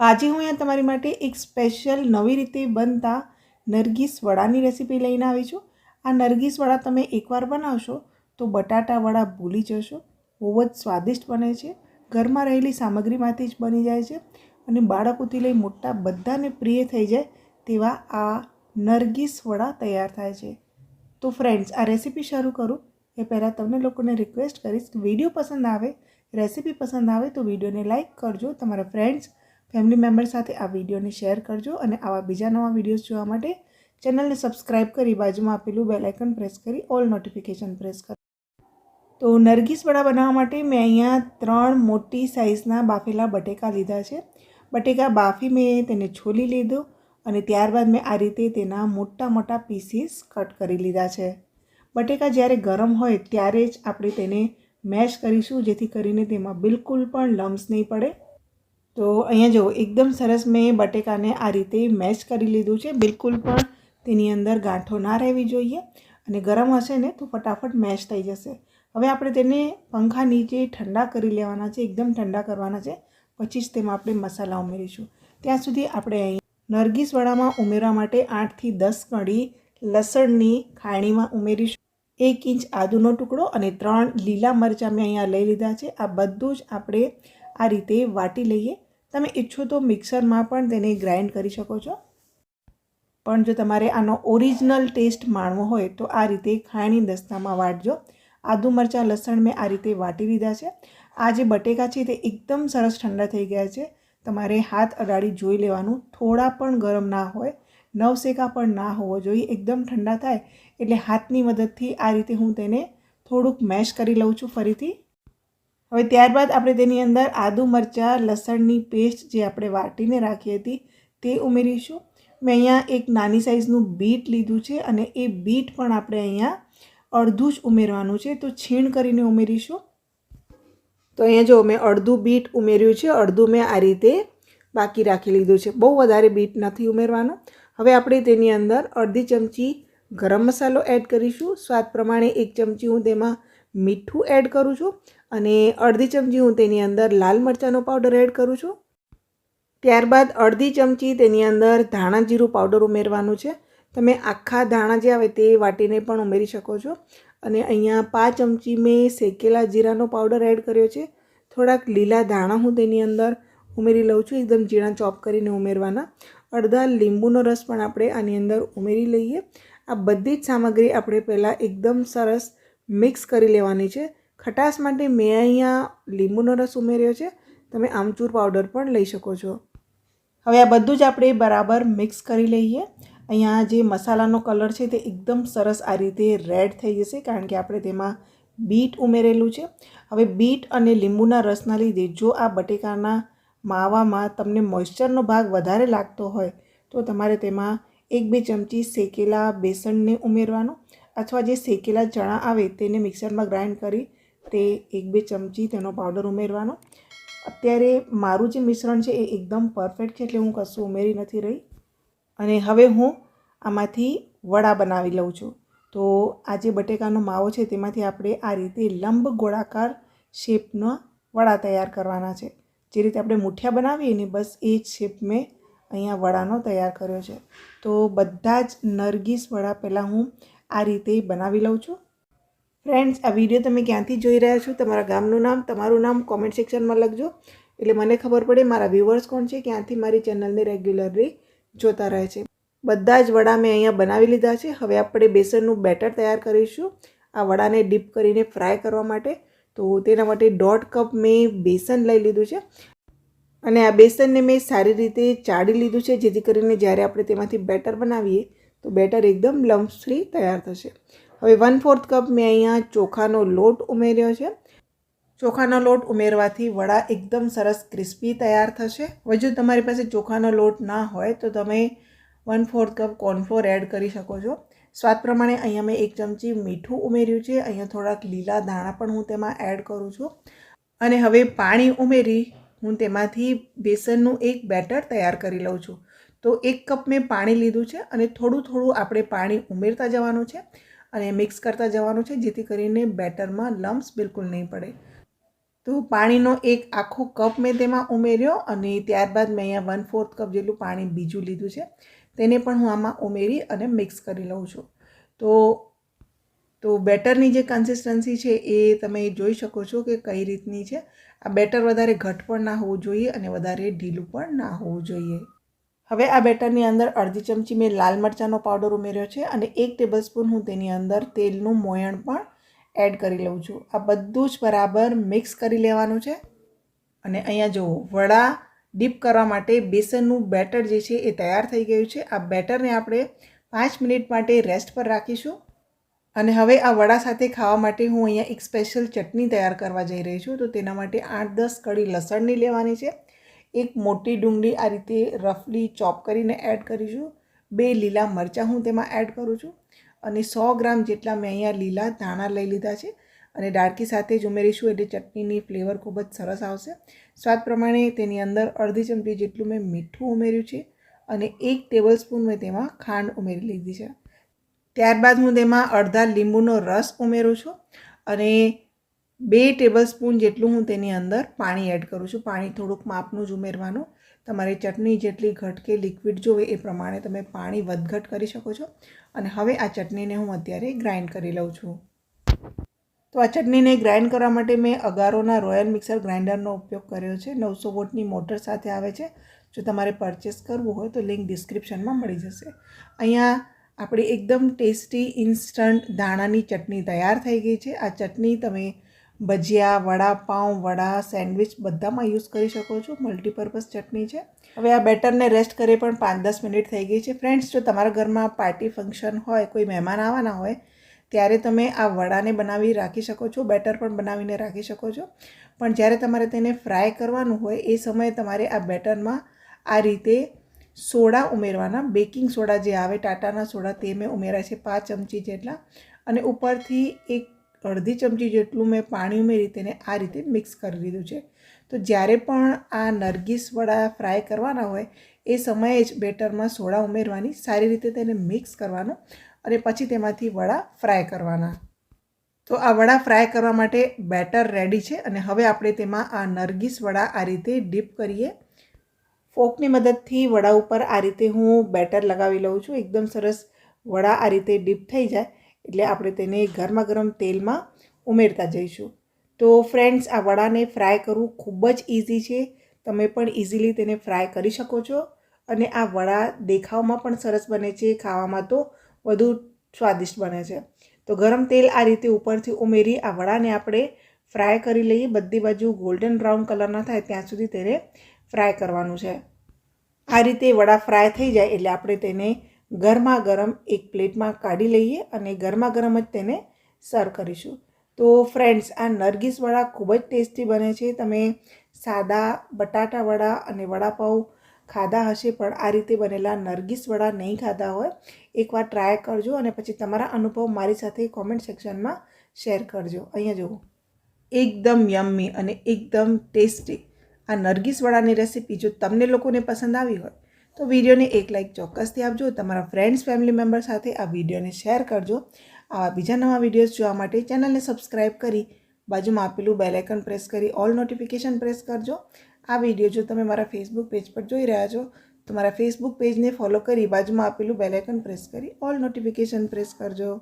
આજે હું અહીંયા તમારી માટે એક સ્પેશિયલ નવી રીતે બનતા નરગીસ વડાની રેસીપી લઈને આવી છું. આ નરગીસ વડા તમે એકવાર બનાવશો તો બટાટા વડા ભૂલી જશો. બહુ જ સ્વાદિષ્ટ બને છે. ઘરમાં રહેલી સામગ્રીમાંથી જ બની જાય છે અને બાળકોથી લઈ મોટા બધાને પ્રિય થઈ જાય તેવા આ નરગીસ વડા તૈયાર થાય છે. તો ફ્રેન્ડ્સ, આ રેસીપી શરૂ કરું. એ પહેલાં તમને લોકોને રિક્વેસ્ટ કરીશ કે વીડિયો પસંદ આવે, રેસીપી પસંદ આવે તો વિડીયોને લાઇક કરજો. તમારા ફ્રેન્ડ્સ ફેમિલી મેમ્બર સાથે આ વિડીયોને શેર કરજો અને આવા બીજા નવા વિડીયોઝ જોવા માટે ચેનલને સબસ્ક્રાઇબ કરી બાજુમાં આપેલું બેલાઇકન પ્રેસ કરી ઓલ નોટિફિકેશન પ્રેસ કરો. તો નરગીસ વડા બનાવવા માટે મેં અહીંયા ત્રણ મોટી સાઇઝના બાફેલા બટેકા લીધા છે. બટેકા બાફી મેં, તેને છોલી લીધો અને ત્યારબાદ મેં આ રીતે તેના મોટા મોટા પીસીસ કટ કરી લીધા છે. બટેકા જ્યારે ગરમ હોય ત્યારે જ આપણે તેને મેશ કરીશું, જેથી કરીને તેમાં બિલકુલ પણ લમ્સ નહીં પડે. તો અહીંયા જુઓ એકદમ સરસ મેં બટેકાને આ રીતે મેશ કરી લીધું છે. બિલકુલ પણ તેની અંદર ગાંઠો ના રહેવી જોઈએ અને ગરમ હશે ને તો ફટાફટ મેશ થઈ જશે. હવે આપણે તેને પંખા નીચે ઠંડા કરી લેવાના છે, એકદમ ઠંડા કરવાના છે. પછી જ તેમાં આપણે મસાલા ઉમેરીશું. ત્યાં સુધી આપણે અહીં નરગીસ વડામાં ઉમેરવા માટે આઠથી દસ કડી લસણની ખાણીમાં ઉમેરીશું. એક ઇંચ આદુનો ટુકડો અને ત્રણ લીલા મરચાં મેં અહીંયા લઈ લીધા છે. આ બધું જ આપણે આ રીતે વાટી લઈએ. તમે ઈચ્છો તો મિક્સરમાં પણ તેને ગ્રાઇન્ડ કરી શકો છો. પણ જો તમારે આનો ઓરિજિનલ ટેસ્ટ માણવો હોય તો આ રીતે ખાણી દસ્તામાં વાટજો. આદુ મરચાં, લસણ મેં આ રીતે વાટી લીધા છે. આ જે બટેકા છે તે એકદમ સરસ ઠંડા થઈ ગયા છે. તમારે હાથ અડાડી જોઈ લેવાનું. થોડા પણ ગરમ ના હોય. નવશેકા પણ ના હોવો જોઈએ. એકદમ ઠંડા થાય એટલે હાથની મદદથી આ રીતે હું તેને થોડુંક મેશ કરી લઉં છું ફરીથી. હવે ત્યારબાદ આપણે તેની અંદર આદુ, મરચાં, લસણની પેસ્ટ જે આપણે વાટીને રાખી હતી તે ઉમેરીશું. મેં અહીંયા એક નાની સાઇઝનું બીટ લીધું છે અને એ બીટ પણ આપણે અહીંયા અડધું જ ઉમેરવાનું છે. તો છીણ કરીને ઉમેરીશું. તો અહીંયા જો મેં અડધું બીટ ઉમેર્યું છે, અડધું મેં આ રીતે બાકી રાખી લીધું છે. બહુ વધારે બીટ નથી ઉમેરવાનું. હવે આપણે તેની અંદર અડધી ચમચી ગરમ મસાલો એડ કરીશું. સ્વાદ પ્રમાણે એક ચમચી હું તેમાં મીઠું એડ કરું છું. અને અડધી ચમચી હું તેની અંદર લાલ મરચાંનો પાવડર એડ કરું છું. ત્યારબાદ અડધી ચમચી તેની અંદર ધાણા જીરું પાવડર ઉમેરવાનું છે. તમે આખા ધાણા જે આવે તે વાટીને પણ ઉમેરી શકો છો. અને અહીંયા પાંચ ચમચી મેં શેકેલા જીરાનો પાવડર એડ કર્યો છે. થોડાક લીલા ધાણા હું તેની અંદર ઉમેરી લઉં છું, એકદમ ઝીણા ચોપ કરીને ઉમેરવાના. અડધા લીંબુનો રસ પણ આપણે આની અંદર ઉમેરી લઈએ. આ બધી જ સામગ્રી આપણે પહેલાં એકદમ સરસ મિક્સ કરી લેવાની છે. ખટાશ માટે મેં અહીંયા લીંબુનો રસ ઉમેર્યો છે. તમે આમચૂર પાવડર પણ લઈ શકો છો. હવે આ બધું જ આપણે બરાબર મિક્સ કરી લઈએ. અહીંયા જે મસાલાનો કલર છે તે એકદમ સરસ આ રીતે રેડ થઈ જશે કારણ કે આપણે તેમાં બીટ ઉમેરેલું છે. હવે બીટ અને લીંબુના રસના લીધે જો આ બટેકાના માવામાં તમને મોઇશ્ચરનો ભાગ વધારે લાગતો હોય, તો તમારે તેમાં એક બે ચમચી શેકેલા બેસનને ઉમેરવાનું અથવા જે શેકેલા ચણા આવે તેને મિક્સરમાં ગ્રાઇન્ડ કરી તે એક બે ચમચી તેનો પાવડર ઉમેરવાનો. અત્યારે મારું જે મિશ્રણ છે એ એકદમ પરફેક્ટ છે એટલે હું કશું ઉમેરી નથી રહી. અને હવે હું આમાંથી વડા બનાવી લઉં છું. તો આ જે બટેકાનો માવો છે તેમાંથી આપણે આ રીતે લંબ ગોળાકાર શેપના વડા તૈયાર કરવાના છે. જે રીતે આપણે મુઠિયા બનાવીએ ને બસ એ જ શેપ મેં અહીંયા વડાનો તૈયાર કર્યો છે. તો બધા જ નરગીસ વડા પહેલાં હું આ રીતે બનાવી લઉં છું. ફ્રેન્ડ્સ આ વીડિયો તમે ક્યાંથી જોઈ રહ્યા છો? તમારા ગામનું નામ, તમારું નામ કોમેન્ટ સેક્શનમાં લખજો. એટલે મને ખબર પડે મારા વ્યૂવર્સ કોણ છે, ક્યાંથી મારી ચેનલને રેગ્યુલરલી જોતા રહે છે. બધા જ વડા મેં અહીંયા બનાવી લીધા છે. હવે આપણે બેસનનું બેટર તૈયાર કરીશું. આ વડાને ડીપ કરીને ફ્રાય કરવા માટે. તો તેના માટે દોઢ કપ મેં બેસન લઈ લીધું છે. અને આ બેસનને મેં સારી રીતે ચાળી લીધું છે. જેથી કરીને જ્યારે આપણે તેમાંથી બેટર બનાવીએ, તો બેટર એકદમ લમ્સ તૈયાર થશે. હવે વન ફોર્થ કપ મેં અહીંયા ચોખાનો લોટ ઉમેર્યો છે. ચોખાનો લોટ ઉમેરવાથી વડા એકદમ સરસ ક્રિસ્પી તૈયાર થશે. હવે જો તમારી પાસે ચોખાનો લોટ ના હોય તો તમે one fourth cup cornflour add કરી શકો છો. સ્વાદ પ્રમાણે અહીંયા મેં એક ચમચી મીઠું ઉમેર્યું છે. અહીંયા થોડાક લીલા દાણા પણ હું તેમાં એડ કરું છું. અને હવે પાણી ઉમેરી હું તેમાંથી બેસનનું એક બેટર તૈયાર કરી લઉં છું. તો એક કપ મેં પાણી લીધું છે અને થોડું થોડું આપણે પાણી ઉમેરતા જવાનું છે. અને મિક્સ કરતા જવાનું છે, જેથી કરીને બેટરમાં લમ્સ બિલકુલ નહીં પડે. તો પાણીનો એક આખો કપ મેં તેમાં ઉમેર્યો અને ત્યારબાદ મેં અહીંયા વન ફોર્થ કપ જેટલું પાણી બીજું લીધું છે. તેને પણ હું આમાં ઉમેરી અને મિક્સ કરી લઉં છું. તો તો બેટરની જે કન્સિસ્ટન્સી છે એ તમે જોઈ શકો છો કે કઈ રીતની છે. આ બેટર વધારે ઘટ પણ ના હોવું જોઈએ અને વધારે ઢીલું પણ ના હોવું જોઈએ. હવે આ બેટરની અંદર અડધી ચમચી મેં લાલ મરચાંનો પાવડર ઉમેર્યો છે અને એક ટેબલસ્પૂન હું તેની અંદર તેલનું મોયણ પણ એડ કરી લઉં છું. આ બધું જ બરાબર મિક્સ કરી લેવાનું છે. અને અહીંયા જુઓ વડા ડીપ કરવા માટે બેસનનું બેટર જે છે એ તૈયાર થઈ ગયું છે. આ બેટરને આપણે પાંચ મિનિટ માટે રેસ્ટ પર રાખીશું. અને હવે આ વડા સાથે ખાવા માટે હું અહીંયા એક સ્પેશિયલ ચટણી તૈયાર કરવા જઈ રહી છું. તો તેના માટે આઠ દસ કડી લસણની લેવાની છે. એક મોટી ડુંગળી આ રીતે રફલી ચોપ કરીને એડ કરીશું. બે લીલા મરચાં હું તેમાં એડ કરું છું અને સો ગ્રામ જેટલા મેં અહીંયા લીલા ધાણા લઈ લીધા છે અને ડાળકી સાથે જ ઉમેરીશું એટલે ચટણીની ફ્લેવર ખૂબ જ સરસ આવશે. સ્વાદ પ્રમાણે તેની અંદર અડધી ચમચી જેટલું મેં મીઠું ઉમેર્યું છે અને એક ટેબલ સ્પૂન મેં તેમાં ખાંડ ઉમેરી લીધી છે. ત્યારબાદ હું તેમાં અડધા લીંબુનો રસ ઉમેરું છું અને બે ટેબલ સ્પૂન જેટલું હું તેની અંદર પાણી એડ કરું છું. પાણી થોડુંક માપનું જ ઉમેરવાનું. તમારી ચટણી જેટલી ઘટકે લિક્વિડ જોવે એ પ્રમાણે તમે પાણી વધઘટ કરી શકો છો. અને હવે આ ચટણીને હું અત્યારે ગ્રાઇન્ડ કરી લઉં છું. તો આ ચટણીને ગ્રાઇન્ડ કરવા માટે મેં અગારોના રોયલ મિક્સર ગ્રાઇન્ડરનો ઉપયોગ કર્યો છે. નવસો વોટની મોટર સાથે આવે છે. જો તમારે પરચેસ કરવું હોય તો લિંક ડિસ્ક્રિપ્શનમાં મળી જશે. અહીંયા આપણી એકદમ ટેસ્ટી ઇન્સ્ટન્ટ ધાણાની ચટણી તૈયાર થઈ ગઈ છે. આ ચટણી તમે ભજીયા વડાપાઉં વડા, સેન્ડવિચ બધામાં યુઝ કરી શકો છો. મલ્ટીપર્પઝ ચટણી છે. હવે આ બેટરને રેસ્ટ કરે પણ પાંચ દસ મિનિટ થઈ ગઈ છે. ફ્રેન્ડ્સ, જો તમારા ઘરમાં પાર્ટી ફંક્શન હોય, કોઈ મહેમાન આવવાના હોય, ત્યારે તમે આ વડાને બનાવી રાખી શકો છો. બેટર પણ બનાવીને રાખી શકો છો. પણ જ્યારે તમારે તેને ફ્રાય કરવાનું હોય, એ સમયે તમારે આ બેટરમાં આ રીતે સોડા ઉમેરવાના. બેકિંગ સોડા જે આવે, ટાટાના સોડા, તે મેં ઉમેર્યા છે પાંચ ચમચી જેટલા. અને ઉપરથી એક અડધી ચમચી જેટલું મેં પાણી ઉમેરી તેને આ રીતે મિક્સ કરી દીધું છે. તો જ્યારે પણ આ નરગીસ વડા ફ્રાય કરવાના હોય, એ સમયે જ બેટરમાં સોડા ઉમેરવાની સારી રીતે તેને મિક્સ કરવાનું અને પછી તેમાંથી વડા ફ્રાય કરવાના. તો આ વડા ફ્રાય કરવા માટે બેટર રેડી છે અને હવે આપણે તેમાં આ નરગીસ વડા આ રીતે ડીપ કરીએ. ફોકની મદદથી વડા ઉપર આ રીતે હું બેટર લગાવી લઉં છું. એકદમ સરસ વડા આ રીતે ડીપ થઈ જાય. એટલે આપણે તેને ગરમા ગરમ તેલમાં ઉમેરતા જઈશું. તો ફ્રેન્ડ્સ આ વડાને ફ્રાય કરવું ખૂબ જ ઇઝી છે. તમે પણ ઇઝીલી તેને ફ્રાય કરી શકો છો. અને આ વડા દેખાવમાં પણ સરસ બને છે. ખાવામાં તો વધુ સ્વાદિષ્ટ બને છે. તો ગરમ તેલ આ રીતે ઉપરથી ઉમેરી આ વડાને આપણે ફ્રાય કરી લઈએ. બધી બાજુ ગોલ્ડન બ્રાઉન કલરના થાય ત્યાં સુધી તેને ફ્રાય કરવાનું છે. આ રીતે વડા ફ્રાય થઈ જાય એટલે આપણે તેને ગરમા ગરમ એક પ્લેટમાં કાઢી લઈએ અને ગરમા ગરમ જ તેને સર્વ કરીશું. તો ફ્રેન્ડ્સ આ નરગીસ વડા ખૂબ જ ટેસ્ટી બને છે. તમે સાદા બટાટા વડા અને વડાપાઉં ખાધા હશે, પણ આ રીતે બનેલા નરગીસ વડા નહીં ખાધા હોય, એકવાર ટ્રાય કરજો અને પછી તમારા અનુભવ મારી સાથે કોમેન્ટ સેક્શનમાં શેર કરજો. અહીંયા જુઓ. એકદમ યમ્મી અને એકદમ ટેસ્ટી આ નરગીસ વડાની રેસીપી જો તમને લોકોને પસંદ આવી હોય તો વિડીયોને એક લાઇક ચોક્કસથી આપજો, તમારા ફ્રેન્ડ્સ ફેમિલી મેમ્બર સાથે આ વિડીયોને શેર કરજો. આવા બીજા નવા વિડીયોઝ જોવા માટે ચેનલને સબસ્ક્રાઈબ કરી બાજુમાં આપેલું બેલાઇકન પ્રેસ કરી ઓલ નોટિફિકેશન પ્રેસ કરજો. આ વીડિયો જો તમે મારા ફેસબુક પેજ પર જોઈ રહ્યા છો, તો મારા ફેસબુક પેજને ફોલો કરી બાજુમાં આપેલું બેલાઇકન પ્રેસ કરી ઓલ નોટિફિકેશન પ્રેસ કરજો.